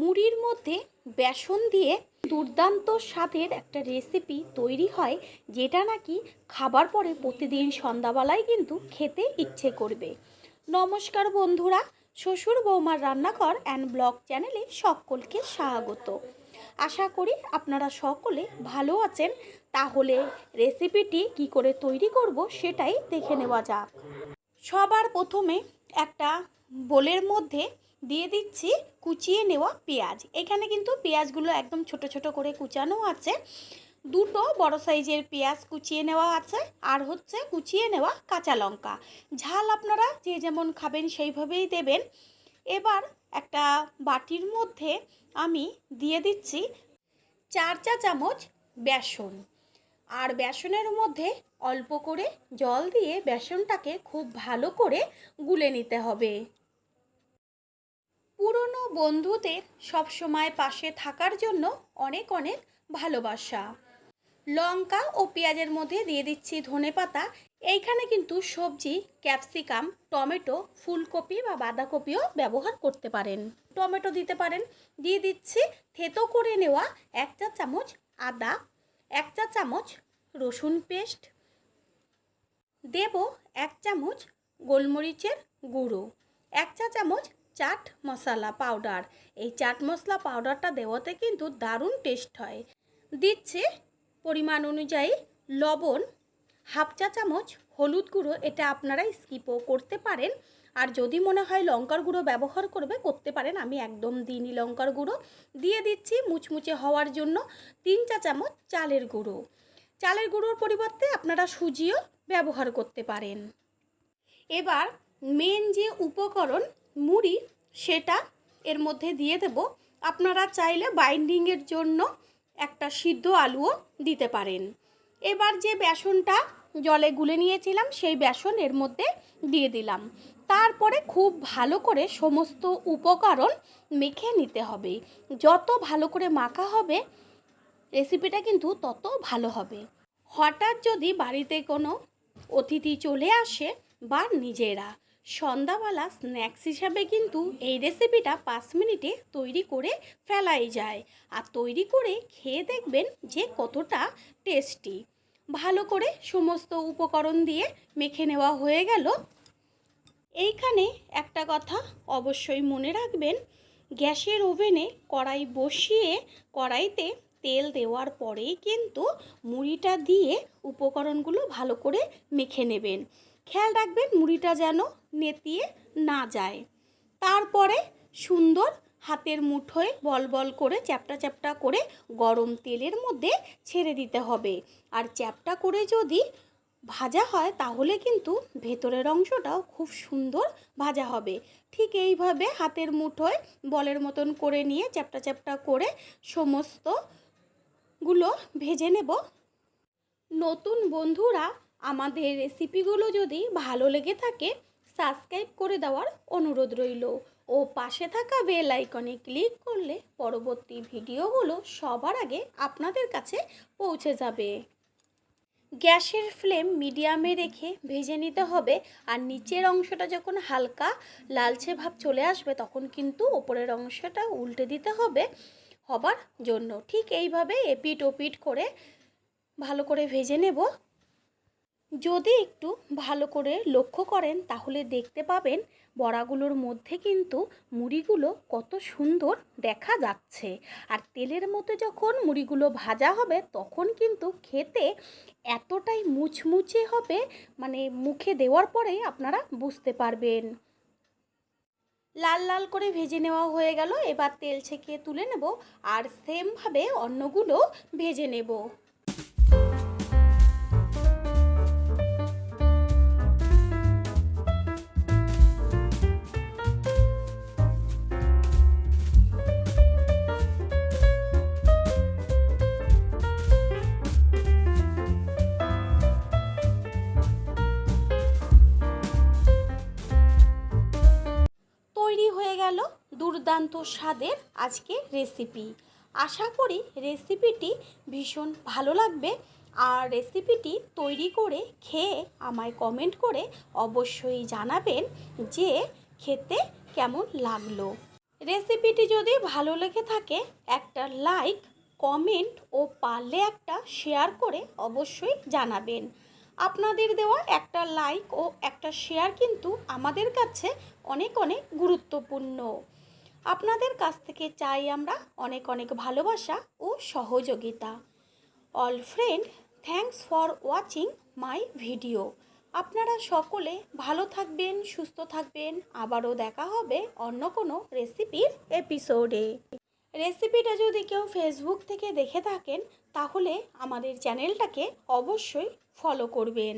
মুড়ির মধ্যে বেসন দিয়ে দুর্দান্ত স্বাদের একটা রেসিপি তৈরি হয়, যেটা নাকি খাবার পরে প্রতিদিন সন্ধ্যাবেলায় কিন্তু খেতে ইচ্ছে করবে। নমস্কার বন্ধুরা, শ্বশুর বৌমার রান্নাঘর অ্যান্ড ব্লগ চ্যানেলে সকলকে স্বাগত। আশা করি আপনারা সকলে ভালো আছেন, তাহলে রেসিপিটি কি করে তৈরি করব সেটাই দেখে নেওয়া যাক। সবার প্রথমে একটা বোলের মধ্যে দিয়ে দিচ্ছি কুচিয়ে নেওয়া পেঁয়াজ। এখানে কিন্তু পেঁয়াজগুলো একদম ছোট ছোট করে কুচানো আছে। দুটো বড় সাইজের পেঁয়াজ কুচিয়ে নেওয়া আছে আর হচ্ছে কুচিয়ে নেওয়া কাঁচা লঙ্কা। ঝাল আপনারা যে যেমন খাবেন সেইভাবেই দেবেন। এবার একটা বাটির মধ্যে আমি দিয়ে দিচ্ছি চার চা চামচ বেসন। আর বেসনের মধ্যে অল্প করে জল দিয়ে বেসনটাকে খুব ভালো করে গুলে নিতে হবে। পুরনো বন্ধুদের সবসময় পাশে থাকার জন্য অনেক অনেক ভালোবাসা। লঙ্কা ও পেঁয়াজের মধ্যে দিয়ে দিচ্ছি ধনে পাতা। এইখানে কিন্তু সবজি, ক্যাপসিকাম, টমেটো, ফুলকপি বা বাঁধাকপিও ব্যবহার করতে পারেন। টমেটো দিতে পারেন। দিয়ে দিচ্ছি থেতো করে নেওয়া এক চা চামচ আদা, এক চা চামচ রসুন পেস্ট। দেব এক চামচ গোলমরিচের গুঁড়ো, এক চা চামচ চাট মশলা পাউডার এই চাট মশলা পাউডারটা দেওয়াতে কিন্তু দারুণ টেস্ট হয়। দিচ্ছে পরিমাণ অনুযায়ী লবণ, হাফ চা চামচ হলুদ গুঁড়ো, এটা আপনারা স্কিপও করতে পারেন। আর যদি মনে হয় লঙ্কার গুঁড়ো ব্যবহার করবে, করতে পারেন। আমি একদম দিইনি লঙ্কার গুঁড়ো। দিয়ে দিচ্ছি মুচমুচে হওয়ার জন্য তিন চা চামচ চালের গুঁড়ো। চালের গুঁড়োর পরিবর্তে আপনারা সুজিও ব্যবহার করতে পারেন। এবার মেন যে উপকরণ মুড়ি সেটা এর মধ্যে দিয়ে দেব। আপনারা চাইলে বাইন্ডিংয়ের জন্য একটা সিদ্ধ আলুও দিতে পারেন। এবার যে বেসনটা জলে গুলে নিয়েছিলাম, সেই বেসন এর মধ্যে দিয়ে দিলাম। তারপরে খুব ভালো করে সমস্ত উপকরণ মেখে নিতে হবে। যত ভালো করে মাখা হবে, রেসিপিটা কিন্তু তত ভালো হবে। হঠাৎ যদি বাড়িতে কোনো অতিথি চলে আসে বা নিজেরা সন্ধ্যাবেলা স্ন্যাক্স হিসাবে কিন্তু এই রেসিপিটা পাঁচ মিনিটে তৈরি করে ফেলাই যায়। আর তৈরি করে খেয়ে দেখবেন যে কতটা টেস্টি ভালো করে সমস্ত উপকরণ দিয়ে মেখে নেওয়া হয়ে গেল। এইখানে একটা কথা অবশ্যই মনে রাখবেন, গ্যাসের ওভেনে কড়াই বসিয়ে কড়াইতে তেল দেওয়ার পরেই কিন্তু মুড়িটা দিয়ে উপকরণগুলো ভালো করে মেখে নেবেন। খেয়াল রাখবেন মুড়িটা যেন নেতিয়ে না যায়। তারপরে সুন্দর হাতের মুঠোয় বল বল করে, চ্যাপটা চ্যাপটা করে গরম তেলের মধ্যে ছেড়ে দিতে হবে। আর চ্যাপটা করে যদি ভাজা হয়, তাহলে কিন্তু ভেতরের অংশটাও খুব সুন্দর ভাজা হবে। ঠিক এইভাবে হাতের মুঠোয় বলের মতন করে নিয়ে চ্যাপটা চ্যাপটা করে সমস্তগুলো ভেজে নেব। নতুন বন্ধুরা আমাদের রেসিপিগুলো যদি ভালো লেগে থাকে সাবস্ক্রাইব করে দেওয়ার অনুরোধ রইল। ও পাশে থাকা বেল আইকনে ক্লিক করলে পরবর্তী ভিডিওগুলো সবার আগে আপনাদের কাছে পৌঁছে যাবে। গ্যাসের ফ্লেম মিডিয়ামে রেখে ভেজে নিতে হবে আর নিচের অংশটা যখন হালকা লালচে ভাব চলে আসবে তখন কিন্তু ওপরের অংশটা উল্টে দিতে হবে হবার জন্য। ঠিক এইভাবে এপিট ওপিট করে ভালো করে ভেজে নেব। যদি একটু ভালো করে লক্ষ্য করেন, তাহলে দেখতে পাবেন বড়াগুলোর মধ্যে কিন্তু মুড়িগুলো কত সুন্দর দেখা যাচ্ছে। আর তেলের মধ্যে যখন মুড়িগুলো ভাজা হবে, তখন কিন্তু খেতে এতটাই মুচমুচে হবে মানে মুখে দেওয়ার পরেই আপনারা বুঝতে পারবেন। লাল লাল করে ভেজে নেওয়া হয়ে গেল। এবার তেল ছেঁকে তুলে নেব। আর সেমভাবে অন্যগুলো ভেজে নেব। গেল দুর্দান্ত স্বাদের আজকে রেসিপি আশা করি রেসিপিটি ভীষণ ভালো লাগবে। আর রেসিপিটি তৈরি করে খেয়ে আমায় কমেন্ট করে অবশ্যই জানাবেন যে খেতে কেমন লাগল। রেসিপিটি যদি ভালো লেগে থাকে, একটা লাইক কমেন্ট ও পারলে একটা শেয়ার করে অবশ্যই জানাবেন। আপনাদের দেওয়া একটা লাইক ও একটা শেয়ার কিন্তু আমাদের কাছে অনেক অনেক গুরুত্বপূর্ণ। আপনাদের কাছ থেকে চাই আমরা অনেক অনেক ভালোবাসা ও সহযোগিতা। All friend thanks for watching my video আপনারা সকলে ভালো থাকবেন, সুস্থ থাকবেন। আবারও দেখা হবে অন্য কোনো রেসিপির এপিসোডে রেসিপিটা যদি কেউ ফেসবুক থেকে দেখে থাকেন, তাহলে আমাদের চ্যানেলটাকে অবশ্যই ফলো করবেন।